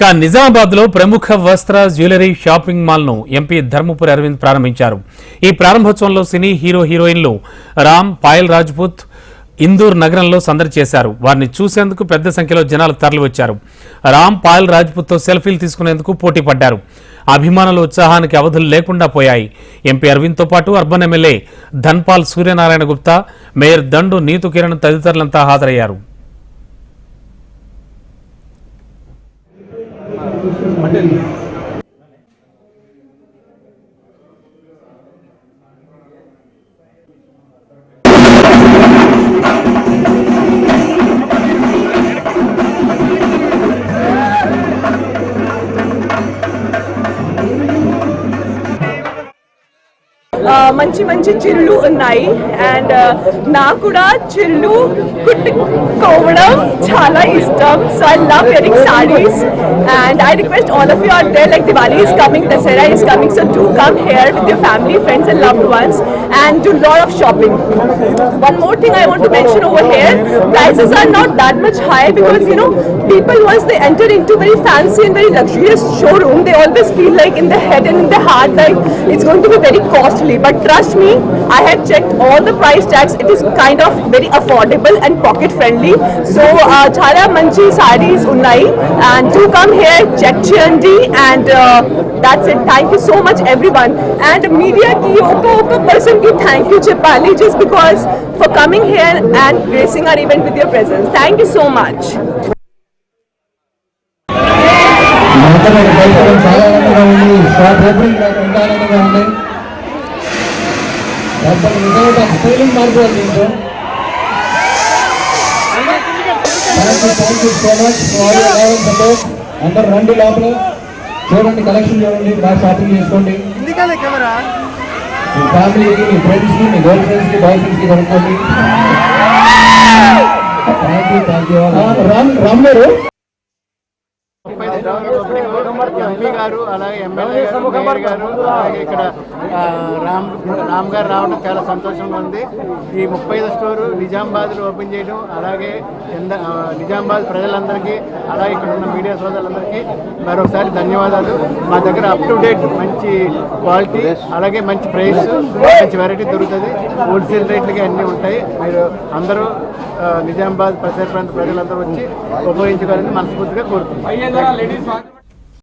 ఇక నిజామాబాద్లో ప్రముఖ వస్త్ర జ్యువెలరీ షాపింగ్ మాల్ను ఎంపీ ధర్మపురి అరవింద్ ప్రారంభించారు. ఈ ప్రారంభోత్సవంలో సినీ హీరో హీరోయిన్లు రామ్ పాయల్ రాజ్పుత్ ఇందూర్ నగరంలో సందడి చేశారు. వారిని చూసేందుకు పెద్ద సంఖ్యలో జనాలు తరలివచ్చారు. రామ్ పాయల్ రాజ్పుత్తో సెల్ఫీలు తీసుకునేందుకు పోటీ పడ్డారు. అభిమానుల ఉత్సాహానికి అవధులు లేకుండా పోయాయి. ఎంపీ అరవింద్తో పాటు urban MLA Dhanpal Suryanarayana Gupta mayor Dandu Neetu Kiran తదితరులంతా హాజరయ్యారు. மட்டும் మంచి మంచి చిరులు ఉన్నాయి అండ్ నాకు కూడా చిరులు కుట్టుకోవడం చాలా ఇష్టం so I love wearing saris and I request all of you are there like Diwali is coming Dasara is coming so do come here with your family friends and loved ones and do lot of shopping. One more thing I want to mention over here, prices are not that much high because you know people once they enter into very fancy and very luxurious showroom, they always feel like in their head and in their heart like it's going to be very costly. But trust me, I had checked all the price tags. It is kind of very affordable and pocket friendly. So uh, చాలా మంచి sarees ఉన్నాయి and do come here, check చేయండి and uh, that's it. Thank you so much everyone. And media కి ఒక ఒక person కి thank you చెప్పాలి just because for coming here and gracing our event with your presence. Thank you so much. మాట్లాడే పరిసరం చాలా ఆనందంగా ఉంది స్టైలింగ్ మారిపోవాలి దీంట్లో thank you thank you so much support అందరు రండి లోపల. చూడండి కలెక్షన్ చూడండి బాగా షాపింగ్ చేసుకోండి. మీ ఫ్యామిలీకి మీ ఫ్రెండ్స్కి మీ గర్ల్ ఫ్రెండ్స్కి బాయ్ ఫ్రెండ్స్కి కొనుక్కోండి. Thank you thank you Ram Ram గారు? ఎంపీ గారు అలాగే ఎమ్మెల్యే గారు గారు అలాగే ఇక్కడ రామ్ రామ్ గారు రావడం చాలా సంతోషంగా ఉంది. ఈ ముప్పై ఐదు స్టోరు నిజామాబాద్లో ఓపెన్ చేయడం అలాగే నిజామాబాద్ ప్రజలందరికీ అలాగే ఇక్కడ ఉన్న మీడియా సోదరులందరికీ మరొకసారి ధన్యవాదాలు. మా దగ్గర అప్ టు డేట్ మంచి క్వాలిటీ అలాగే మంచి ప్రైస్ మంచి వెరైటీ దొరుకుతుంది. హోల్సేల్ రేట్లకి అన్నీ ఉంటాయి. మీరు అందరూ నిజామాబాద్ పరిసర ప్రాంత ప్రజలందరూ వచ్చి ఉపయోగించుకోవాలని మనస్ఫూర్తిగా ಲೇಡೀಸ್